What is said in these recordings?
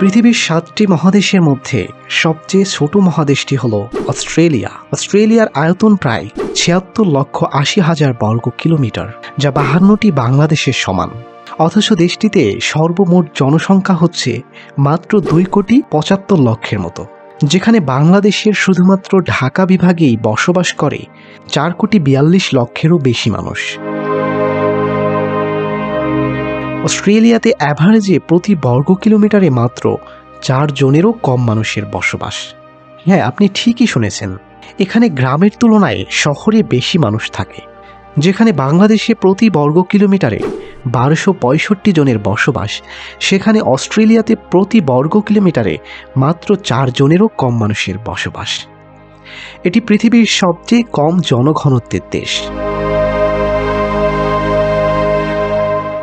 পৃথিবীর সাতটি মহাদেশের মধ্যে সবচেয়ে ছোট মহাদেশটি হল অস্ট্রেলিয়া। অস্ট্রেলিয়ার আয়তন প্রায় ছিয়াত্তর লক্ষ আশি হাজার বর্গ কিলোমিটার, যা বাহান্নটি বাংলাদেশের সমান। অথচ দেশটিতে সর্বমোট জনসংখ্যা হচ্ছে মাত্র দুই কোটি পঁচাত্তর লক্ষের মতো, যেখানে বাংলাদেশের শুধুমাত্র ঢাকা বিভাগেই বসবাস করে চার কোটি বিয়াল্লিশ লক্ষেরও বেশি মানুষ। অস্ট্রেলিয়াতে অ্যাভারেজে প্রতি বর্গ কিলোমিটারে মাত্র চার জনেরও কম মানুষের বসবাস। হ্যাঁ আপনি ঠিকই শুনেছেন। এখানে গ্রামের তুলনায় শহরে বেশি মানুষ থাকে, যেখানে বাংলাদেশে প্রতি বর্গ কিলোমিটারে বারোশো পঁয়ষট্টি জনের বসবাস, সেখানে অস্ট্রেলিয়াতে প্রতি বর্গ কিলোমিটারে মাত্র চার জনেরও কম মানুষের বসবাস। এটি পৃথিবীর সবচেয়ে কম জনঘনত্বের দেশ।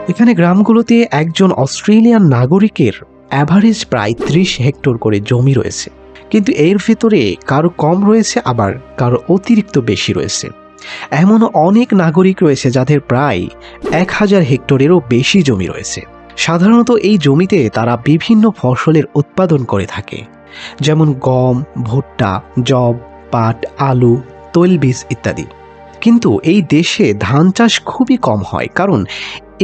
এখানে গ্রামগুলোতে একজন অস্ট্রেলিয়ান নাগরিকের অ্যাভারেজ প্রায় ত্রিশ হেক্টর করে জমি রয়েছে। কিন্তু এর ভেতরে কারও কম রয়েছে, আবার কারও অতিরিক্ত বেশি রয়েছে। এমন অনেক নাগরিক রয়েছে যাদের প্রায় এক হাজার হেক্টরেরও বেশি জমি রয়েছে। সাধারণত এই জমিতে তারা বিভিন্ন ফসলের উৎপাদন করে থাকে। যেমন গম, ভুট্টা জব পাট, আলু, তৈলবীজ ইত্যাদি। কিন্তু এই দেশে ধান চাষ খুবই কম হয়, কারণ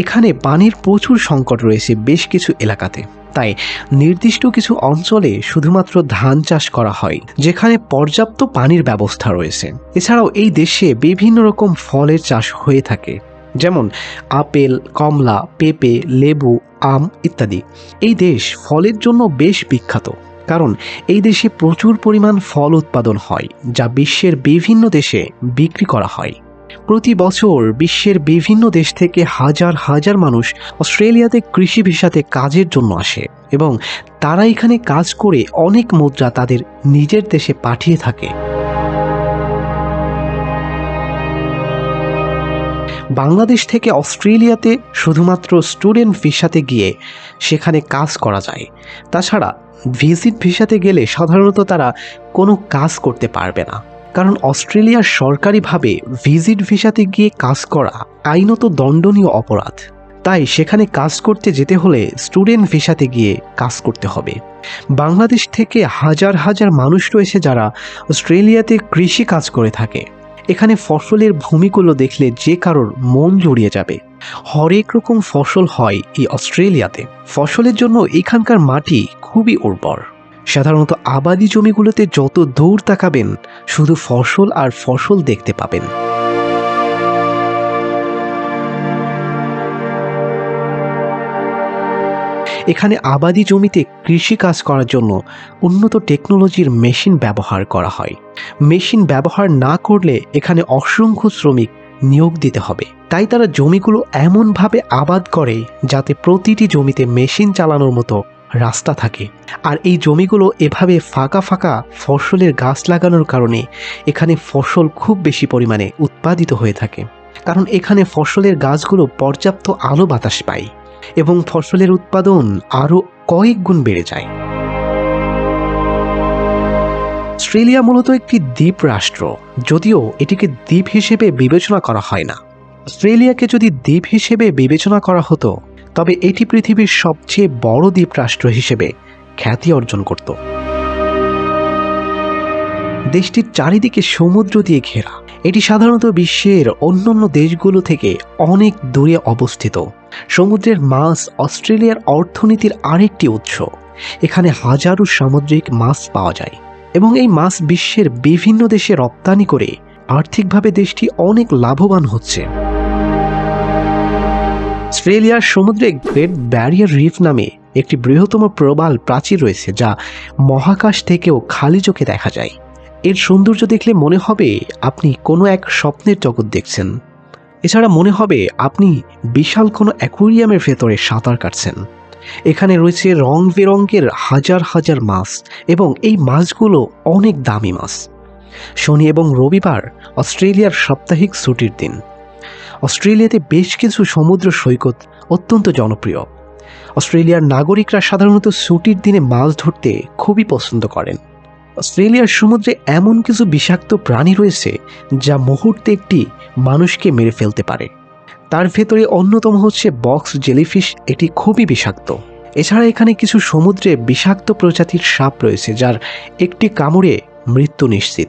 এখানে পানির প্রচুর সংকট রয়েছে বেশ কিছু এলাকাতে। তাই নির্দিষ্ট কিছু অঞ্চলে শুধুমাত্র ধান চাষ করা হয়, যেখানে পর্যাপ্ত পানির ব্যবস্থা রয়েছে। এছাড়াও এই দেশে বিভিন্ন রকম ফলের চাষ হয়ে থাকে, যেমন আপেল, কমলা, পেঁপে, লেবু, আম ইত্যাদি। এই দেশ ফলের জন্য বেশ বিখ্যাত, কারণ এই দেশে প্রচুর পরিমাণ ফল উৎপাদন হয়, যা বিশ্বের বিভিন্ন দেশে বিক্রি করা হয়। প্রতি বছর বিশ্বের বিভিন্ন দেশ থেকে হাজার হাজার মানুষ অস্ট্রেলিয়াতে কৃষি ভিসাতে কাজের জন্য আসে এবং তারা এখানে কাজ করে অনেক মুদ্রা তাদের নিজের দেশে পাঠিয়ে থাকে। বাংলাদেশ থেকে অস্ট্রেলিয়াতে শুধুমাত্র স্টুডেন্ট ভিসাতে গিয়ে সেখানে কাজ করা যায়। তাছাড়া ভিজিট ভিসাতে গেলে সাধারণত তারা কোনো কাজ করতে পারবে না। কারণ অস্ট্রেলিয়ার সরকারিভাবে ভিজিট ভিসাতে গিয়ে কাজ করা আইনত দণ্ডনীয় অপরাধ। তাই সেখানে কাজ করতে যেতে হলে স্টুডেন্ট ভিসাতে গিয়ে কাজ করতে হবে। বাংলাদেশ থেকে হাজার হাজার মানুষ রয়েছে যারা অস্ট্রেলিয়াতে কৃষি কাজ করে থাকে। এখানে ফসলের ভূমিগুলো দেখলে যে কারোর মন জড়িয়ে যাবে। হরেক রকম ফসল হয় এই অস্ট্রেলিয়াতে। ফসলের জন্য এখানকার মাটি খুবই উর্বর। সাধারণত আবাদি জমিগুলোতে যত দূর তাকাবেন, শুধু ফসল আর ফসল দেখতে পাবেন। এখানে আবাদি জমিতে কৃষি কাজ করার জন্য উন্নত টেকনোলজির মেশিন ব্যবহার করা হয়। মেশিন ব্যবহার না করলে এখানে অসংখ্য শ্রমিক নিয়োগ দিতে হবে। তাই তারা জমিগুলো এমনভাবে আবাদ করে যাতে প্রতিটি জমিতে মেশিন চালানোর মতো রাস্তা থাকে। আর এই জমিগুলো এভাবে ফাঁকা ফাঁকা ফসলের গাছ লাগানোর কারণে এখানে ফসল খুব বেশি পরিমাণে উৎপাদিত হয়ে থাকে। কারণ এখানে ফসলের গাছগুলো পর্যাপ্ত আলো বাতাস পায় এবং ফসলের উৎপাদন আরও কয়েক গুণ বেড়ে যায়। অস্ট্রেলিয়া মূলত একটি দ্বীপ রাষ্ট্র, যদিও এটিকে দ্বীপ হিসেবে বিবেচনা করা হয় না। অস্ট্রেলিয়াকে যদি দ্বীপ হিসেবে বিবেচনা করা হতো তবে এটি পৃথিবীর সবচেয়ে বড় দ্বীপ রাষ্ট্র হিসেবে খ্যাতি অর্জন করত। দেশটির চারিদিকে সমুদ্র দিয়ে ঘেরা। এটি সাধারণত বিশ্বের অন্যান্য দেশগুলো থেকে অনেক দূরে অবস্থিত। সমুদ্রের মাছ অস্ট্রেলিয়ার অর্থনীতির আরেকটি উৎস। এখানে হাজারো সামুদ্রিক মাছ পাওয়া যায় এবং এই মাছ বিশ্বের বিভিন্ন দেশে রপ্তানি করে আর্থিকভাবে দেশটি অনেক লাভবান হচ্ছে। অস্ট্রেলিয়ার সমুদ্রে গ্রেট ব্যারিয়ার রিফ নামে একটি বৃহত্তম প্রবাল প্রাচীর রয়েছে যা মহাকাশ থেকেও খালি চোখে দেখা যায়। এর সৌন্দর্য দেখলে মনে হবে আপনি কোনো এক স্বপ্নের জগৎ দেখছেন। এছাড়া মনে হবে আপনি বিশাল কোনো অ্যাকোরিয়ামের ভেতরে সাঁতার কাটছেন। এখানে রয়েছে রং বেরঙের হাজার হাজার মাছ এবং এই মাছগুলো অনেক দামি মাছ। শনি এবং রবিবার অস্ট্রেলিয়ার সাপ্তাহিক ছুটির দিন। অস্ট্রেলিয়াতে বেশ কিছু সমুদ্র সৈকত অত্যন্ত জনপ্রিয়। অস্ট্রেলিয়ার নাগরিকরা সাধারণত ছুটির দিনে মাছ ধরতে খুবই পছন্দ করেন। অস্ট্রেলিয়ার সমুদ্রে এমন কিছু বিষাক্ত প্রাণী রয়েছে যা মুহূর্তে একটি মানুষকে মেরে ফেলতে পারে। তার ভেতরে অন্যতম হচ্ছে বক্স জেলিফিশ, এটি খুবই বিষাক্ত। এছাড়া এখানে কিছু সমুদ্রে বিষাক্ত প্রজাতির সাপ রয়েছে, যার একটি কামড়ে মৃত্যু নিশ্চিত।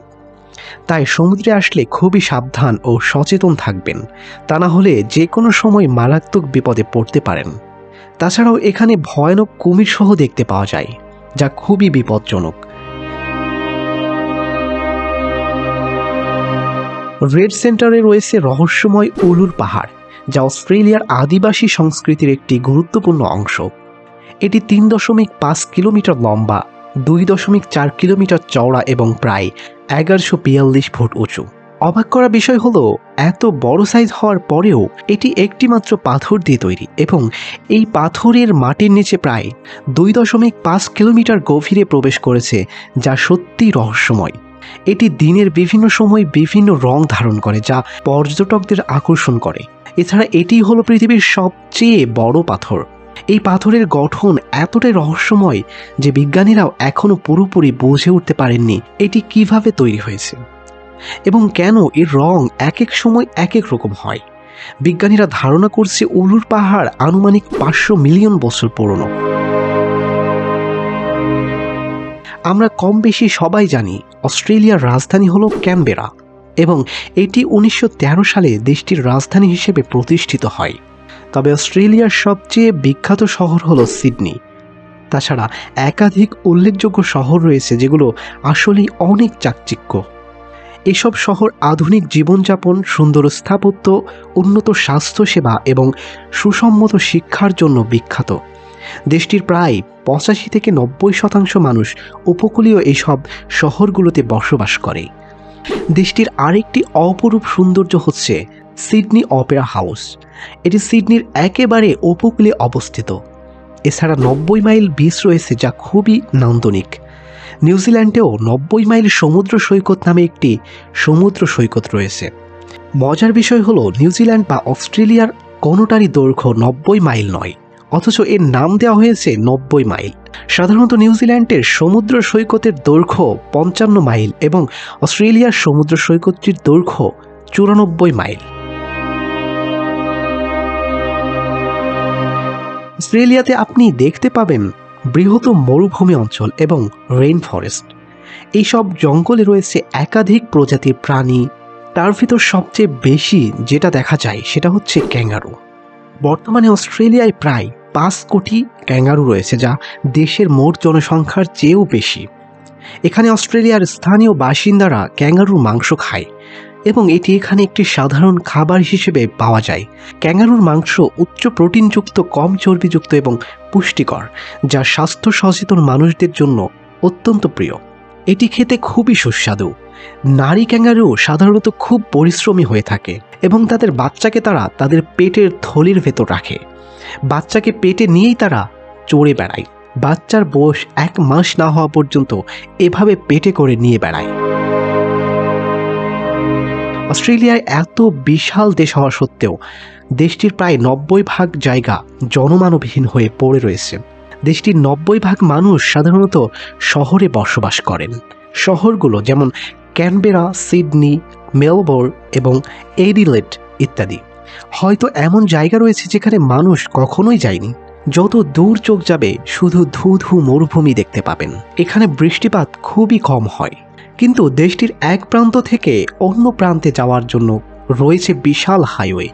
তাই সমুদ্রে আসলে খুবই সাবধান ও সচেতন থাকবেন। তা না হলে যে কোনো সময় মারাত্মক বিপদে পড়তে পারেন। তাছাড়াও এখানে ভয়ানক কুমির সহ দেখতে পাওয়া যায়, যা খুবই বিপজ্জনক। রেড সেন্টারে রয়েছে রহস্যময় উলুর পাহাড়, যা অস্ট্রেলিয়ার আদিবাসী সংস্কৃতির একটি গুরুত্বপূর্ণ অংশ। এটি তিন দশমিক পাঁচ কিলোমিটার লম্বা দুই দশমিক চার কিলোমিটার চওড়া এবং প্রায় এগারোশো বিয়াল্লিশ ফুট উঁচু। অবাক করা বিষয় হলো, এত বড় সাইজ হওয়ার পরেও এটি একটি মাত্র পাথর দিয়ে তৈরি এবং এই পাথরের মাটির নিচে প্রায় দুই দশমিক পাঁচ কিলোমিটার গভীরে প্রবেশ করেছে, যা সত্যিই রহস্যময়। এটি দিনের বিভিন্ন সময় বিভিন্ন রং ধারণ করে, যা পর্যটকদের আকর্ষণ করে। এছাড়া এটি হলো পৃথিবীর সবচেয়ে বড় পাথর। এই পাথরের গঠন এতটাই রহস্যময় যে বিজ্ঞানীরাও এখনও পুরোপুরি বুঝে উঠতে পারেননি এটি কীভাবে তৈরি হয়েছে এবং কেন এর রং এক এক সময় এক এক রকম হয়। বিজ্ঞানীরা ধারণা করছে উলুর পাহাড় আনুমানিক পাঁচশো মিলিয়ন বছর পুরনো। আমরা কম বেশি সবাই জানি অস্ট্রেলিয়ার রাজধানী হলো ক্যানবেরা এবং এটি উনিশশো তেরো সালে দেশটির রাজধানী হিসেবে প্রতিষ্ঠিত হয়। তবে অস্ট্রেলিয়ার সবচেয়ে বিখ্যাত শহর হলো সিডনি। তাছাড়া একাধিক উল্লেখযোগ্য শহর রয়েছে যেগুলো আসলেই অনেক চাকচিক্য। এসব শহর আধুনিক জীবনযাপন, সুন্দর স্থাপত্য, উন্নত স্বাস্থ্যসেবা এবং সুসম্মত শিক্ষার জন্য বিখ্যাত। দেশটির প্রায় পঁচাশি থেকে নব্বই শতাংশ মানুষ উপকূলীয় এইসব শহরগুলোতে বসবাস করে। দেশটির আরেকটি অপরূপ সৌন্দর্য হচ্ছে সিডনি অপেরা হাউস। এটি সিডনির একেবারে উপকূলে অবস্থিত। এছাড়া নব্বই মাইল বিচ রয়েছে যা খুবই নান্দনিক। নিউজিল্যান্ডেও নব্বই মাইল সমুদ্র সৈকত নামে একটি সমুদ্র সৈকত রয়েছে। মজার বিষয় হলো নিউজিল্যান্ড বা অস্ট্রেলিয়ার কোনোটারই দৈর্ঘ্য নব্বই মাইল নয়, অথচ এর নাম দেওয়া হয়েছে নব্বই মাইল। সাধারণত নিউজিল্যান্ডের সমুদ্র সৈকতের দৈর্ঘ্য পঞ্চান্ন মাইল এবং অস্ট্রেলিয়ার সমুদ্র সৈকতটির দৈর্ঘ্য চুরানব্বই মাইল। অস্ট্রেলিয়াতে আপনি দেখতে পাবেন বৃহত্তম মরুভূমি অঞ্চল এবং রেইন ফরেস্ট এইসব জঙ্গলে রয়েছে একাধিক প্রজাতির প্রাণী। তার ভিতর সবচেয়ে বেশি যেটা দেখা যায় সেটা হচ্ছে ক্যাঙ্গারু। বর্তমানে অস্ট্রেলিয়ায় প্রায় পাঁচ কোটি ক্যাঙ্গারু রয়েছে যা দেশের মোট জনসংখ্যার চেয়েও বেশি। এখানে অস্ট্রেলিয়ার স্থানীয় বাসিন্দারা ক্যাঙ্গারুর মাংস খায়। এবং এটি এখানে একটি সাধারণ খাবার হিসেবে পাওয়া যায়। ক্যাঙ্গারুর মাংস উচ্চ প্রোটিনযুক্ত, কম চর্বিযুক্ত এবং পুষ্টিকর, যা স্বাস্থ্য সচেতন মানুষদের জন্য অত্যন্ত প্রিয়। এটি খেতে খুবই সুস্বাদু। নারী ক্যাঙ্গারু সাধারণত খুব পরিশ্রমী হয়ে থাকে এবং তাদের বাচ্চাকে তারা তাদের পেটের থলির ভেতর রাখে। বাচ্চাকে পেটে নিয়েই তারা চড়ে বেড়ায়। বাচ্চার বয়স এক মাস না হওয়া পর্যন্ত এভাবে পেটে করে নিয়ে বেড়ায়। অস্ট্রেলিয়ায় এত বিশাল দেশ হওয়া সত্ত্বেও দেশটির প্রায় নব্বই ভাগ জায়গা জনমানবহীন হয়ে পড়ে রয়েছে। দেশটির নব্বই ভাগ মানুষ সাধারণত শহরে বসবাস করেন। শহরগুলো যেমন ক্যানবেরা, সিডনি, মেলবোর্ন এবং এডিলেট ইত্যাদি। হয়তো এমন জায়গা রয়েছে যেখানে মানুষ কখনোই যায়নি। যত দূর চোখ যাবে, শুধু ধু ধু মরুভূমি দেখতে পাবেন। এখানে বৃষ্টিপাত খুবই কম হয়। কিন্তু দেশটির এক প্রান্ত থেকে অন্য প্রান্তে যাওয়ার জন্য রয়েছে বিশাল হাইওয়ে।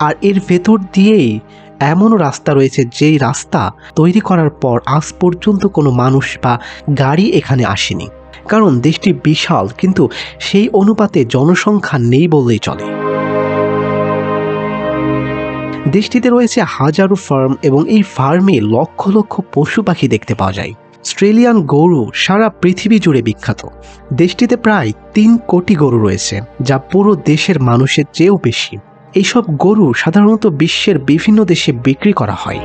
আর এর ভেতর দিয়েই এমনও রাস্তা রয়েছে যেই রাস্তা তৈরি করার পর আজ পর্যন্ত কোনো মানুষ বা গাড়ি এখানে আসেনি। কারণ দেশটি বিশাল, কিন্তু সেই অনুপাতে জনসংখ্যা নেই বললেই চলে। দেশটিতে রয়েছে হাজারো ফার্ম এবং এই ফার্মে লক্ষ লক্ষ পশু পাখি দেখতে পাওয়া যায়। অস্ট্রেলিয়ান গরু সারা পৃথিবী জুড়ে বিখ্যাত। দেশটিতে প্রায় তিন কোটি গরু রয়েছে, যা পুরো দেশের মানুষের চেয়েও বেশি। এইসব গরু সাধারণত বিশ্বের বিভিন্ন দেশে বিক্রি করা হয়।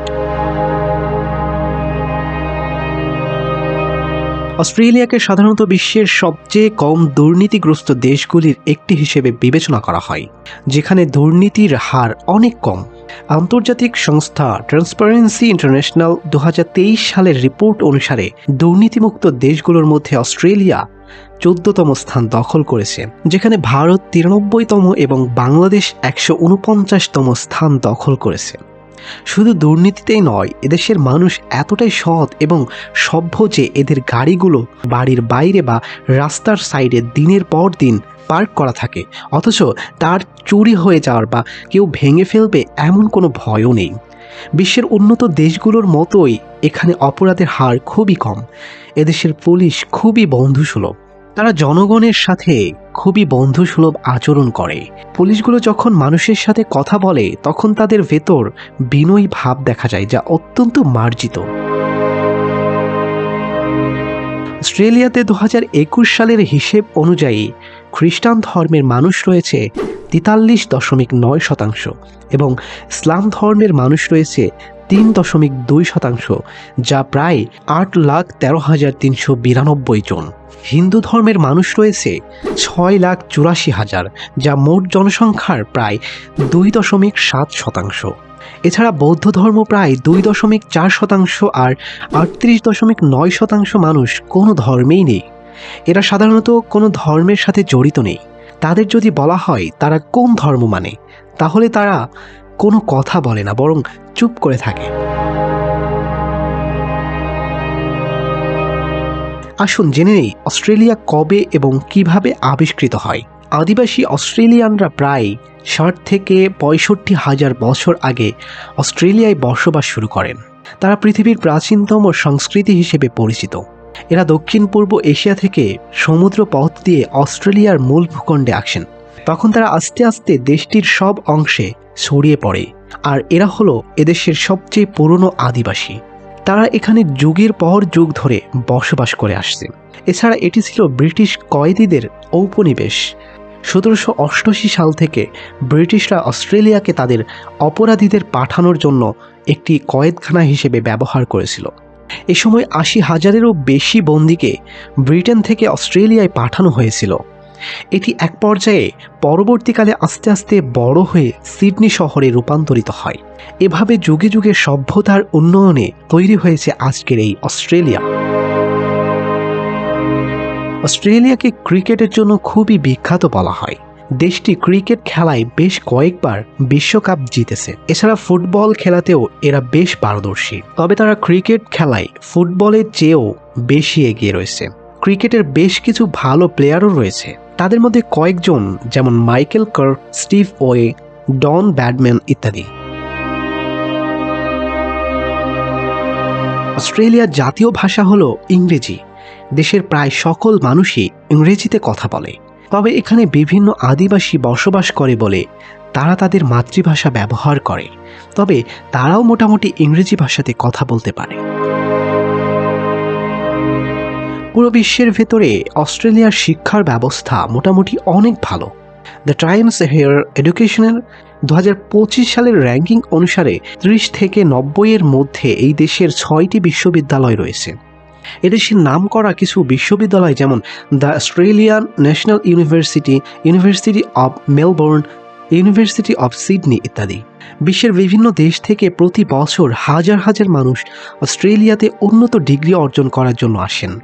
অস্ট্রেলিয়াকে সাধারণত বিশ্বের সবচেয়ে কম দুর্নীতিগ্রস্ত দেশগুলির একটি হিসেবে বিবেচনা করা হয়, যেখানে দুর্নীতির হার অনেক কম। আন্তর্জাতিক সংস্থা ট্রান্সপারেন্সি ইন্টারন্যাশনাল দু হাজার তেইশ সালের রিপোর্ট অনুসারে দুর্নীতিমুক্ত দেশগুলোর মধ্যে অস্ট্রেলিয়া চোদ্দতম স্থান দখল করেছে, যেখানে ভারত তিরানব্বইতম এবং বাংলাদেশ একশো উনপঞ্চাশতম স্থান দখল করেছে। শুধু দুর্নীতিতেই নয়, এদেশের মানুষ এতটাই সৎ এবং সভ্য যে এদের গাড়িগুলো বাড়ির বাইরে বা রাস্তার সাইডে দিনের পর দিন পার্ক করা থাকে, অথচ তার চুরি হয়ে যাওয়ার বা কেউ ভেঙে ফেলবে এমন কোনো ভয়ও নেই। বিশ্বের উন্নত দেশগুলোর মতোই এখানে অপরাধের হার খুবই কম। এদেশের পুলিশ খুবই বন্ধুসুলভ। তারা জনগণের সাথে খুবই বন্ধুসুলভ আচরণ করে। পুলিশগুলো যখন মানুষের সাথে কথা বলে, তখন তাদের ভেতর বিনয়ী ভাব দেখা যায় যা অত্যন্ত মার্জিত। অস্ট্রেলিয়াতে দু সালের হিসেব অনুযায়ী খ্রিস্টান ধর্মের মানুষ রয়েছে তেতাল্লিশ দশমিক নয় শতাংশ এবং ইসলাম ধর্মের মানুষ রয়েছে তিন দশমিক দুই শতাংশ, যা প্রায় আট লাখ তেরো হাজার তিনশো বিরানব্বই জন। হিন্দু ধর্মের মানুষ রয়েছে ছয় লাখ চুরাশি হাজার, যা মোট জনসংখ্যার প্রায় দুই দশমিক সাত শতাংশ। এছাড়া বৌদ্ধ ধর্ম প্রায় দুই দশমিক চার শতাংশ আর আটত্রিশ দশমিক নয় শতাংশ মানুষ কোনো ধর্মেই নেই। এরা সাধারণত কোনো ধর্মের সাথে জড়িত নেই। তাদের যদি বলা হয় তারা কোন ধর্ম মানে তাহলে তারা কোনো কথা বলে না, বরং চুপ করে থাকে। আসুন জেনে নেই অস্ট্রেলিয়া কবে এবং কীভাবে আবিষ্কৃত হয়। আদিবাসী অস্ট্রেলিয়ানরা প্রায় ষাট থেকে পঁয়ষট্টি হাজার বছর আগে অস্ট্রেলিয়ায় বসবাস শুরু করেন। তারা পৃথিবীর প্রাচীনতম সংস্কৃতি হিসেবে পরিচিত। এরা দক্ষিণ পূর্ব এশিয়া থেকে সমুদ্র পথ দিয়ে অস্ট্রেলিয়ার মূল ভূখণ্ডে আসেন। তখন তারা আস্তে আস্তে দেশটির সব অংশে ছড়িয়ে পড়ে, আর এরা হলো এদেশের সবচেয়ে পুরনো আদিবাসী। তারা এখানে যুগের পর যুগ ধরে বসবাস করে আসছে। এছাড়া এটি ছিল ব্রিটিশ কয়েদিদের ঔপনিবেশ। সতেরোশো অষ্টআশি সাল থেকে ব্রিটিশরা অস্ট্রেলিয়াকে তাদের অপরাধীদের পাঠানোর জন্য একটি কয়েদখানা হিসেবে ব্যবহার করেছিল। এ সময় আশি হাজারেরও বেশি বন্দিকে ব্রিটেন থেকে অস্ট্রেলিয়ায় পাঠানো হয়েছিল। এটি এক পর্যায়ে পরবর্তীকালে আস্তে আস্তে বড় হয়ে সিডনি শহরে রূপান্তরিত হয়। এভাবে যুগে যুগে সভ্যতার উন্নয়নে তৈরি হয়েছে আজকের এই অস্ট্রেলিয়া। অস্ট্রেলিয়াকে ক্রিকেটের জন্য খুবই বিখ্যাত বলা হয়। দেশটি ক্রিকেট খেলায় বেশ কয়েকবার বিশ্বকাপ জিতেছে। এছাড়া ফুটবল খেলাতেও এরা বেশ পারদর্শী। তবে তারা ক্রিকেট খেলায় ফুটবলের চেয়েও বেশি এগিয়ে রয়েছে। ক্রিকেটের বেশ কিছু ভালো প্লেয়ারও রয়েছে। তাদের মধ্যে কয়েকজন, যেমন মাইকেল কার স্টিভ ওয়ে, ডন ব্যাডম্যান ইত্যাদি। অস্ট্রেলিয়ার জাতীয় ভাষা হলো ইংরেজি। দেশের প্রায় সকল মানুষই ইংরেজিতে কথা বলে। তবে এখানে বিভিন্ন আদিবাসী বসবাস করে বলে তারা তাদের মাতৃভাষা ব্যবহার করে। তবে তারাও মোটামুটি ইংরেজি ভাষাতে কথা বলতে পারে। পুরো বিশ্বের ভেতরে অস্ট্রেলিয়ার শিক্ষার ব্যবস্থা মোটামুটি অনেক ভালো। দ্য টাইমস হেয়ার এডুকেশনের দু হাজার পঁচিশ সালের র্যাঙ্কিং অনুসারে ত্রিশ থেকে নব্বইয়ের মধ্যে এই দেশের ছয়টি বিশ্ববিদ্যালয় রয়েছে। এদেশের নাম করা কিছু বিশ্ববিদ্যালয় যেমন the Australian National University University of Melbourne University of Sydney ইত্যাদি। বিশ্বের বিভিন্ন দেশ থেকে প্রতি বছর হাজার হাজার মানুষ অস্ট্রেলিয়াতে উন্নত ডিগ্রি অর্জন করার জন্য আসেন।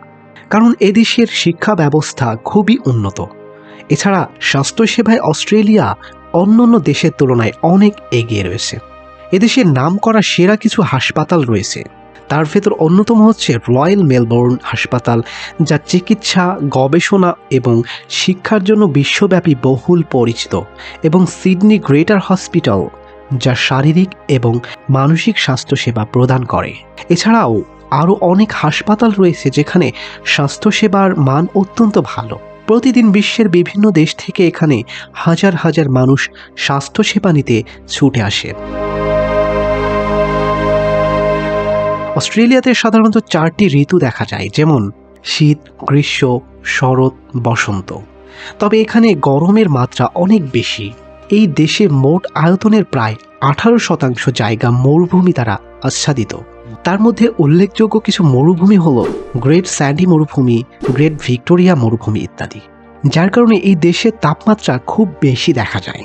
কারণ এদেশের শিক্ষা ব্যবস্থা খুবই উন্নত। এছাড়া স্বাস্থ্যসেবায় অস্ট্রেলিয়া অন্যান্য দেশের তুলনায় অনেক এগিয়ে রয়েছে। এদেশের নাম করা সেরা কিছু হাসপাতাল রয়েছে। তার ভেতর অন্যতম হচ্ছে রয়্যাল মেলবোর্ন হাসপাতাল, যা চিকিৎসা, গবেষণা এবং শিক্ষার জন্য বিশ্বব্যাপী বহুল পরিচিত এবং সিডনি গ্রেটার হসপিটাল, যা শারীরিক এবং মানসিক স্বাস্থ্যসেবা প্রদান করে। এছাড়াও আরও অনেক হাসপাতাল রয়েছে যেখানে স্বাস্থ্যসেবার মান অত্যন্ত ভালো। প্রতিদিন বিশ্বের বিভিন্ন দেশ থেকে এখানে হাজার হাজার মানুষ স্বাস্থ্যসেবা নিতে ছুটে আসে। অস্ট্রেলিয়াতে সাধারণত চারটি ঋতু দেখা যায়, যেমন শীত, গ্রীষ্ম, শরৎ, বসন্ত। তবে এখানে গরমের মাত্রা অনেক বেশি। এই দেশে মোট আয়তনের প্রায় আঠারো শতাংশ জায়গা মরুভূমি দ্বারা আচ্ছাদিত। তার মধ্যে উল্লেখযোগ্য কিছু মরুভূমি হল গ্রেট স্যান্ডি মরুভূমি গ্রেট ভিক্টোরিয়া মরুভূমি ইত্যাদি, যার কারণে এই দেশের তাপমাত্রা খুব বেশি দেখা যায়।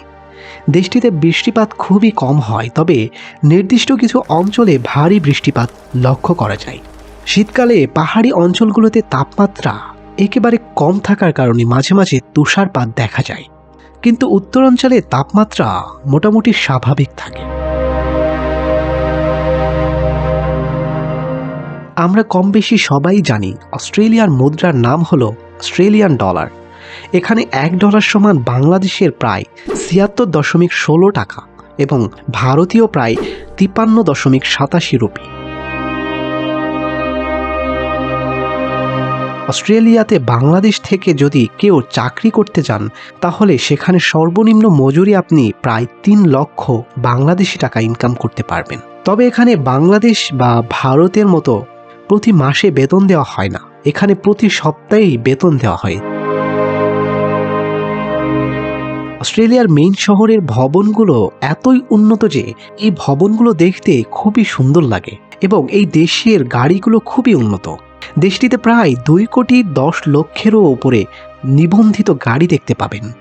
দেশটিতে বৃষ্টিপাত খুবই কম হয়, তবে নির্দিষ্ট কিছু অঞ্চলে ভারী বৃষ্টিপাত লক্ষ্য করা যায়। শীতকালে পাহাড়ি অঞ্চলগুলোতে তাপমাত্রা একেবারে কম থাকার কারণে মাঝে মাঝে তুষারপাত দেখা যায়। কিন্তু উত্তরাঞ্চলে তাপমাত্রা মোটামুটি স্বাভাবিক থাকে। আমরা কম বেশি সবাই জানি অস্ট্রেলিয়ার মুদ্রার নাম হলো অস্ট্রেলিয়ান ডলার। এখানে এক ডলার সমান বাংলাদেশের প্রায় ছিয়াত্তর দশমিক ষোলো টাকা এবং ভারতীয় প্রায় তিপ্পান্ন দশমিক সাতাশি রুপি। অস্ট্রেলিয়াতে বাংলাদেশ থেকে যদি কেউ চাকরি করতে যান তাহলে সেখানে সর্বনিম্ন মজুরি আপনি প্রায় তিন লক্ষ বাংলাদেশি টাকা ইনকাম করতে পারবেন। তবে এখানে বাংলাদেশ বা ভারতের মতো প্রতি মাসে বেতন দেওয়া হয় না। এখানে প্রতি সপ্তাহেই বেতন দেওয়া হয়। অস্ট্রেলিয়ার মেইন শহরের ভবনগুলো এতই উন্নত যে এই ভবনগুলো দেখতে খুবই সুন্দর লাগে এবং এই দেশের গাড়িগুলো খুবই উন্নত। দেশটিতে প্রায় দুই কোটি দশ লক্ষেরও উপরে নিবন্ধিত গাড়ি দেখতে পাবেন।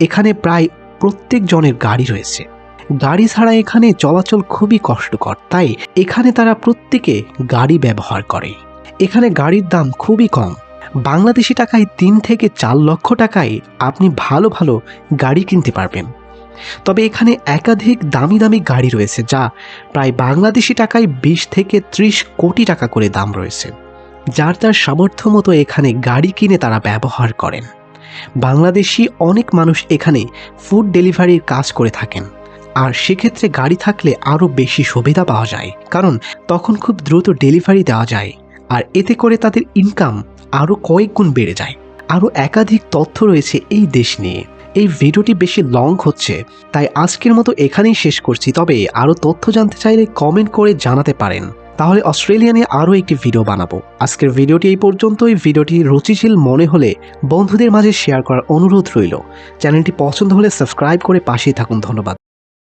এখানে প্রায় প্রত্যেক জনের গাড়ি রয়েছে। গাড়ি ছাড়া এখানে চলাচল খুবই কষ্টকর, তাই এখানে তারা প্রত্যেকে গাড়ি ব্যবহার করে। এখানে গাড়ির দাম খুবই কম। বাংলাদেশি টাকায় তিন থেকে চার লক্ষ টাকায় আপনি ভালো ভালো গাড়ি কিনতে পারবেন। তবে এখানে একাধিক দামি দামি গাড়ি রয়েছে, যা প্রায় বাংলাদেশি টাকায় বিশ থেকে ত্রিশ কোটি টাকা করে দাম রয়েছে। যার তার সামর্থ্য মতো এখানে গাড়ি কিনে তারা ব্যবহার করেন। বাংলাদেশি অনেক মানুষ এখানে ফুড ডেলিভারির কাজ করে থাকেন। আর সেক্ষেত্রে গাড়ি থাকলে আরও বেশি সুবিধা পাওয়া যায়, কারণ তখন খুব দ্রুত ডেলিভারি দেওয়া যায়, আর এতে করে তাদের ইনকাম আরও কয়েক গুণ বেড়ে যায়। আরও একাধিক তথ্য রয়েছে এই দেশ নিয়ে। এই ভিডিওটি বেশি লং হচ্ছে, তাই আজকের মতো এখানেই শেষ করছি, তবে আরও তথ্য জানতে চাইলে কমেন্ট করে জানাতে পারেন। তাহলে অস্ট্রেলিয়া নিয়ে আরও একটি ভিডিও বানাবো। আজকের ভিডিওটি এই পর্যন্তই, ভিডিওটি রুচিশীল মনে হলে বন্ধুদের মাঝে শেয়ার করার অনুরোধ রইল। চ্যানেলটি পছন্দ হলে সাবস্ক্রাইব করে পাশেই থাকুন, ধন্যবাদ।